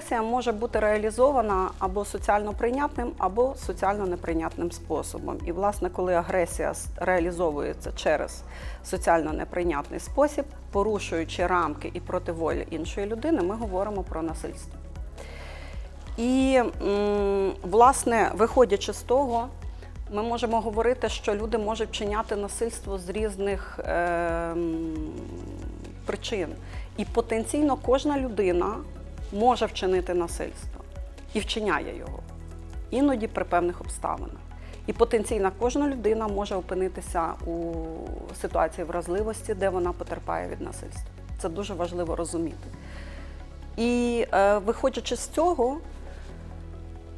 агресія може бути реалізована або соціально прийнятним, або соціально неприйнятним способом. І, власне, коли агресія реалізовується через соціально неприйнятний спосіб, порушуючи рамки і проти волі іншої людини, ми говоримо про насильство. І, власне, виходячи з того, ми можемо говорити, що люди можуть вчиняти насильство з різних е, причин. І потенційно кожна людина може вчинити насильство і вчиняє його, іноді при певних обставинах. І потенційно кожна людина може опинитися у ситуації вразливості, де вона потерпає від насильства. Це дуже важливо розуміти. І е, виходячи з цього,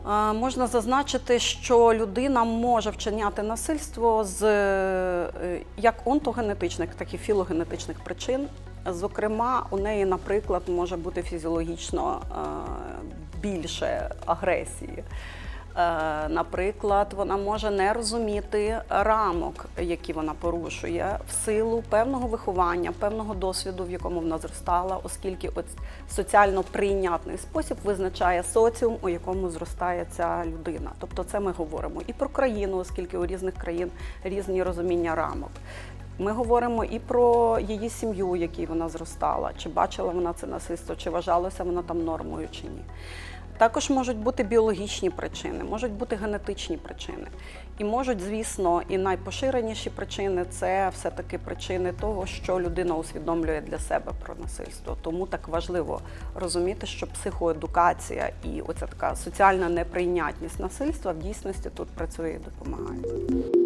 е, можна зазначити, що людина може вчиняти насильство з е, як онтогенетичних, так і філогенетичних причин. Зокрема, у неї, наприклад, може бути фізіологічно е, більше агресії. Е, Наприклад, вона може не розуміти рамок, які вона порушує, в силу певного виховання, певного досвіду, в якому вона зростала, оскільки соціально прийнятний спосіб визначає соціум, у якому зростає ця людина. Тобто, це ми говоримо і про країну, оскільки у різних країн різні розуміння рамок. Ми говоримо і про її сім'ю, в якій вона зростала, чи бачила вона це насильство, чи вважалося воно там нормою чи ні. Також можуть бути біологічні причини, можуть бути генетичні причини. І можуть, звісно, і найпоширеніші причини це все-таки причини того, що людина усвідомлює для себе про насильство. Тому так важливо розуміти, що психоедукація і оця така соціальна неприйнятність насильства в дійсності тут працює і допомагає.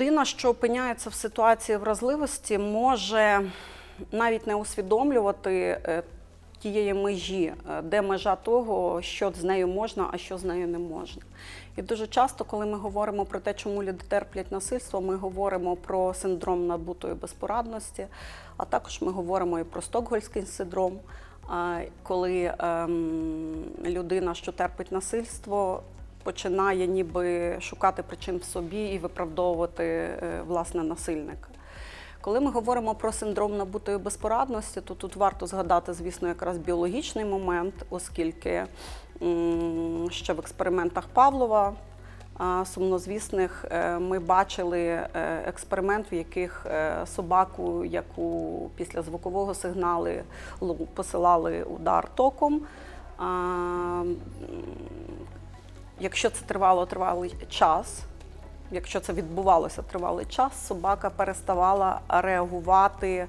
Людина, що опиняється в ситуації вразливості, може навіть не усвідомлювати е, тієї межі, е, де межа того, що з нею можна, а що з нею не можна. І дуже часто, коли ми говоримо про те, чому люди терплять насильство, ми говоримо про синдром набутої безпорадності, а також ми говоримо і про стокгольський синдром, коли ем, людина, що терпить насильство, починає ніби шукати причин в собі і виправдовувати е, власне насильника. Коли ми говоримо про синдром набутої безпорадності, то тут варто згадати, звісно, якраз біологічний момент, оскільки ще в експериментах Павлова сумнозвісних е, ми бачили е, експеримент, в яких собаку, яку після звукового сигналу посилали удар током. Якщо це тривало тривалий час, якщо це відбувалося тривалий час, собака переставала реагувати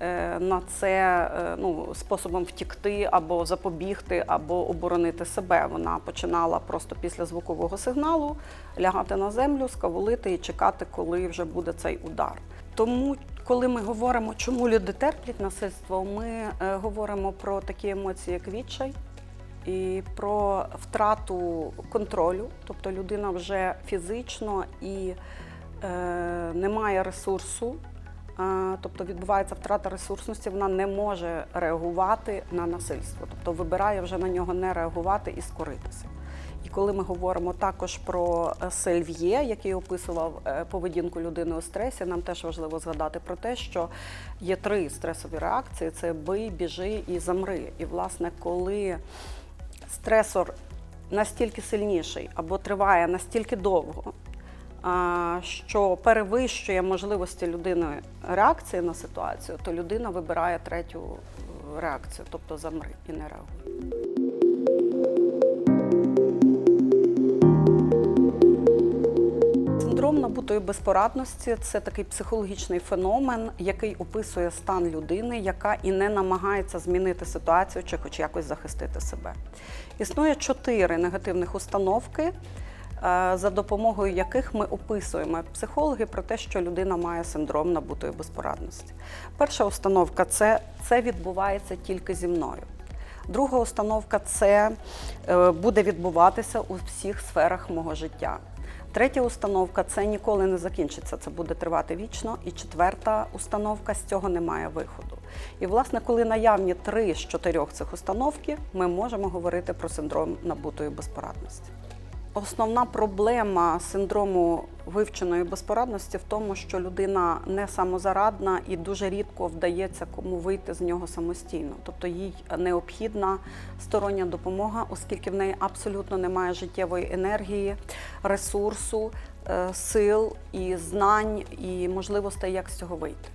е, на це е, ну, способом втікти або запобігти, або оборонити себе. Вона починала просто після звукового сигналу лягати на землю, скавулити і чекати, коли вже буде цей удар. Тому, коли ми говоримо, чому люди терплять насильство, ми е, говоримо про такі емоції, як відчай, і про втрату контролю, тобто людина вже фізично і е, не має ресурсу, е, тобто відбувається втрата ресурсності, вона не може реагувати на насильство, тобто вибирає вже на нього не реагувати і скоритися. І коли ми говоримо також про е, Сельв'є, який описував е, поведінку людини у стресі, нам теж важливо згадати про те, що є три стресові реакції: це бий, біжи і замри. І, власне, коли стресор настільки сильніший або триває настільки довго, що перевищує можливості людини реакції на ситуацію, то людина вибирає третю е, реакцію, тобто замри і не реагує. Набутої безпорадності це такий психологічний феномен, який описує стан людини, яка і не намагається змінити ситуацію чи хоч якось захистити себе. Існує чотири негативних установки, е, за допомогою яких ми описуємо психологи про те, що людина має синдром набутої безпорадності. Перша установка це, це відбувається тільки зі мною. Друга установка це е, буде відбуватися у всіх сферах мого життя. Третя установка це ніколи не закінчиться, це буде тривати вічно. І четверта установка з цього немає виходу. І, власне, коли наявні три з чотирьох цих установки, ми можемо говорити про синдром набутої безпорадності. Основна проблема синдрому вивченої безпорадності в тому, що людина не самозарадна і дуже рідко вдається кому вийти з нього самостійно. Тобто їй необхідна стороння допомога, оскільки в неї абсолютно немає життєвої енергії, ресурсу, е, сил і знань і можливостей, як з цього вийти.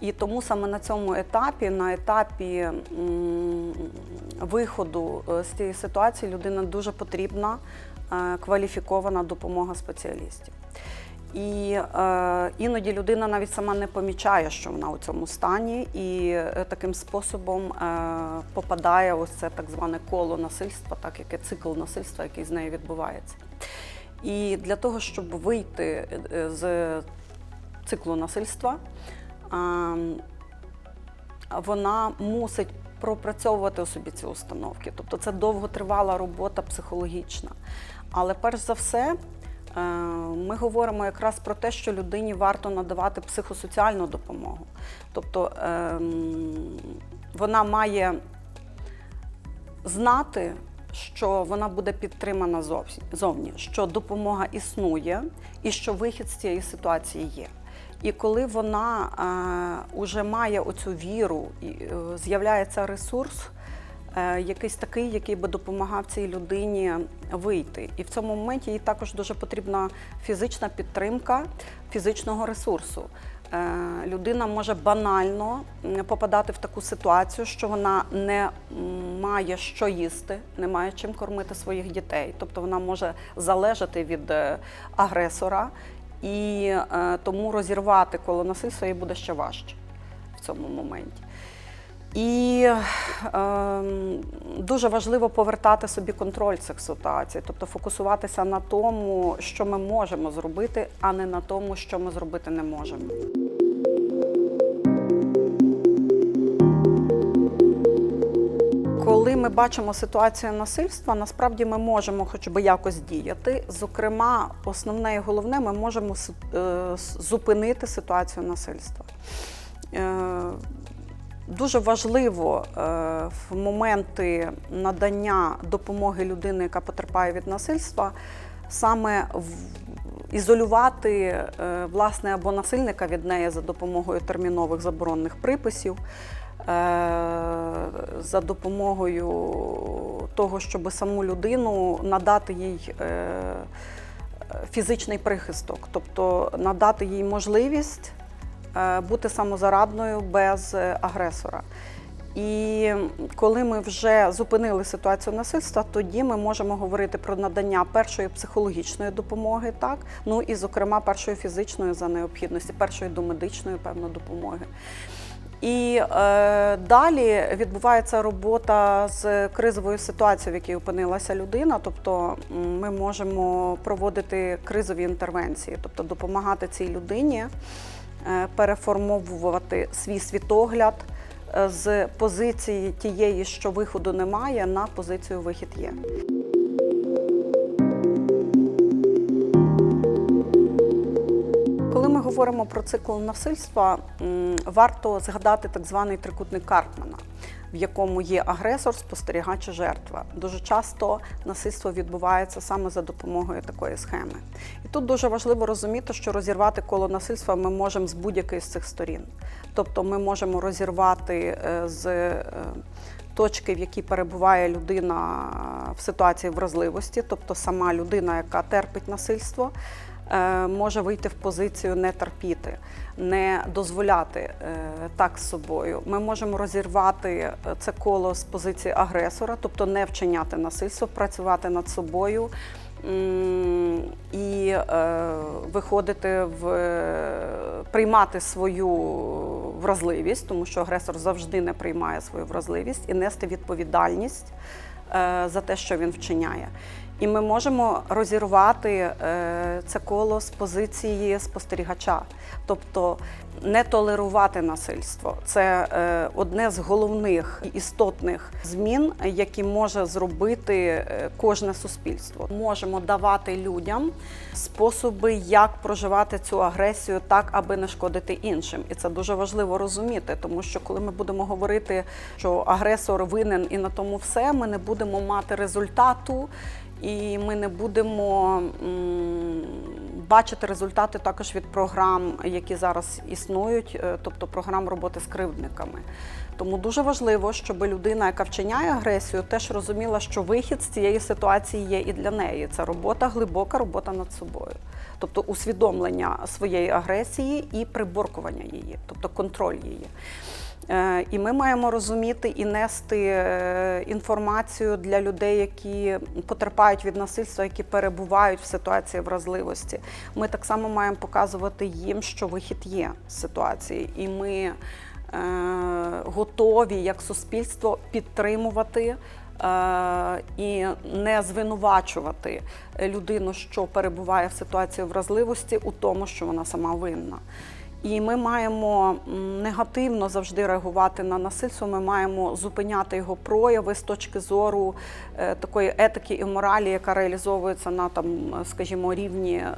І тому саме на цьому етапі, на етапі виходу е, з цієї ситуації, людина дуже потрібна кваліфікована допомога спеціалістів. І е, іноді людина навіть сама не помічає, що вона у цьому стані, і е, таким способом е, попадає ось це так зване коло насильства, так яке цикл насильства, який з нею відбувається. І для того, щоб вийти е, з циклу насильства, а, вона мусить пропрацьовувати у собі ці установки. Тобто це довготривала робота психологічна. Але перш за все, е, ми говоримо якраз про те, що людині варто надавати психосоціальну допомогу. Тобто ем, вона має знати, що вона буде підтримана зовні, що допомога існує і що вихід з цієї ситуації є. І коли вона е, уже має оцю віру, і е, з'являється ресурс, е, якийсь такий, який би допомагав цій людині вийти. І в цьому моменті їй також дуже потрібна фізична підтримка фізичного ресурсу. Е, людина може банально попадати в таку ситуацію, що вона не має що їсти, не має чим кормити своїх дітей. Тобто вона може залежати від е, агресора, і е, тому розірвати коло насильства їй буде ще важче в цьому моменті. І е, дуже важливо повертати собі контроль цих ситуацій, тобто фокусуватися на тому, що ми можемо зробити, а не на тому, що ми зробити не можемо. Коли ми бачимо ситуацію насильства, насправді ми можемо хоч би якось діяти. Зокрема, основне і головне, ми можемо е, зупинити ситуацію насильства. Дуже важливо е, в моменти надання допомоги людини, яка потерпає від насильства, саме ізолювати е, власне або насильника від неї за допомогою термінових заборонних приписів, е, за допомогою того, щоб саму людину надати їй. Фізичний прихисток, тобто надати їй можливість бути самозарадною без е, агресора. І коли ми вже зупинили ситуацію насильства, тоді ми можемо говорити про надання першої психологічної допомоги, так ну і зокрема першої фізичної за необхідності, першої домедичної певно допомоги. І е, далі відбувається робота з кризовою ситуацією, в якій опинилася людина. Тобто ми можемо проводити кризові інтервенції, тобто допомагати цій людині е, переформовувати свій світогляд е, з позиції тієї, що виходу немає, на позицію вихід є. Говоримо про цикл насильства, варто згадати так званий трикутник Карпмана, в якому є агресор, спостерігач і жертва. Дуже часто насильство відбувається саме за допомогою такої схеми. І тут дуже важливо розуміти, що розірвати коло насильства ми можемо з будь-якої з цих сторін. Тобто ми можемо розірвати е, з е, точки, в якій перебуває людина в ситуації вразливості, тобто сама людина, яка терпить насильство, може вийти в позицію не терпіти, не дозволяти е, так з собою. Ми можемо розірвати е, це коло з позиції агресора, тобто не вчиняти насильство, працювати над собою. І е, виходити в е, приймати свою вразливість, тому що агресор завжди не приймає свою вразливість і нести відповідальність е, за те, що він вчиняє. І ми можемо розірвати е, це коло з позиції спостерігача, тобто не толерувати насильство. Це е, одне з головних істотних змін, які може зробити е, кожне суспільство. Можемо давати людям способи, як проживати цю агресію так, аби не шкодити іншим. І це дуже важливо розуміти, тому що коли ми будемо говорити, що агресор винен і на тому все, ми не будемо мати результату. І ми не будемо бачити результати також від програм, які зараз існують, е, тобто програм роботи з кривдниками. Тому дуже важливо, щоб людина, яка вчиняє агресію, теж розуміла, що вихід з цієї ситуації є і для неї. Це робота, глибока робота над собою. Тобто усвідомлення своєї агресії і приборкування її, тобто контроль її. Е, І ми маємо розуміти і нести е, інформацію для людей, які потерпають від насильства, які перебувають в ситуації вразливості. Ми так само маємо показувати їм, що вихід є з ситуації, і ми е, готові як суспільство підтримувати. І не звинувачувати людину, що перебуває в ситуації вразливості, у тому, що вона сама винна. І ми маємо негативно завжди реагувати на насильство. Ми маємо зупиняти його прояви з точки зору е, такої етики і моралі, яка реалізовується на там, скажімо, рівні е,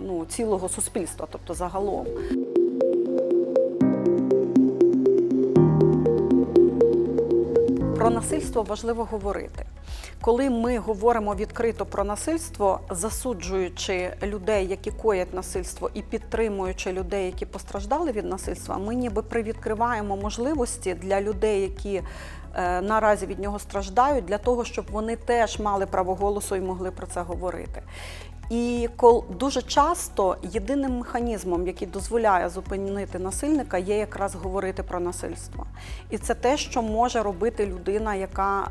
ну, цілого суспільства, тобто загалом. Про насильство важливо говорити. Коли ми говоримо відкрито про насильство, засуджуючи людей, які коять насильство, і підтримуючи людей, які постраждали від насильства, ми ніби привідкриваємо можливості для людей, які е, наразі від нього страждають, для того, щоб вони теж мали право голосу і могли про це говорити. І дуже часто єдиним механізмом, який дозволяє зупинити насильника, є якраз говорити про насильство. І це те, що може робити людина, яка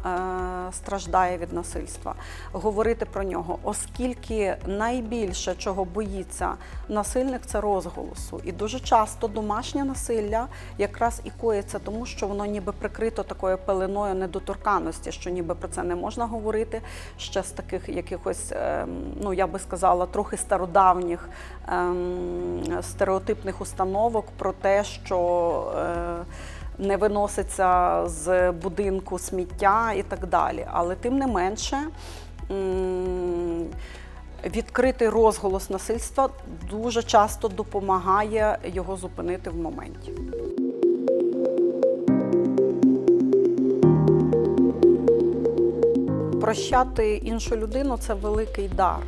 е, страждає від насильства, говорити про нього, оскільки найбільше чого боїться насильник, це розголосу. І дуже часто домашнє насилля якраз і коїться, тому що воно ніби прикрито такою пеленою недоторканності, що ніби про це не можна говорити. Ще з таких якихось, ем, ну я би сказала, трохи стародавніх ем, стереотипних установок про те, що е, не виноситься з будинку сміття і так далі. Але тим не менше. Відкритий розголос насильства дуже часто допомагає його зупинити в моменті. Прощати іншу людину це великий дар.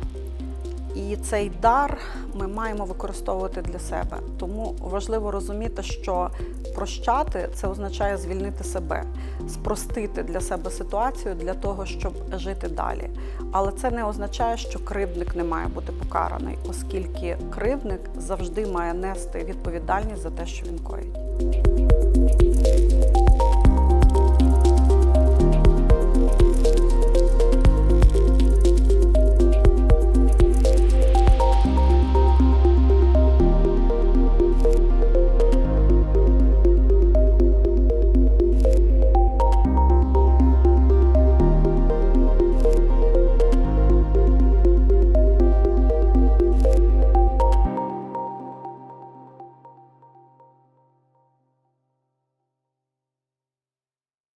І цей дар ми маємо використовувати для себе. Тому важливо розуміти, що прощати це означає звільнити себе, спростити для себе ситуацію для того, щоб жити далі. Але це не означає, що кривдник не має бути покараний, оскільки кривдник завжди має нести відповідальність за те, що він коїть.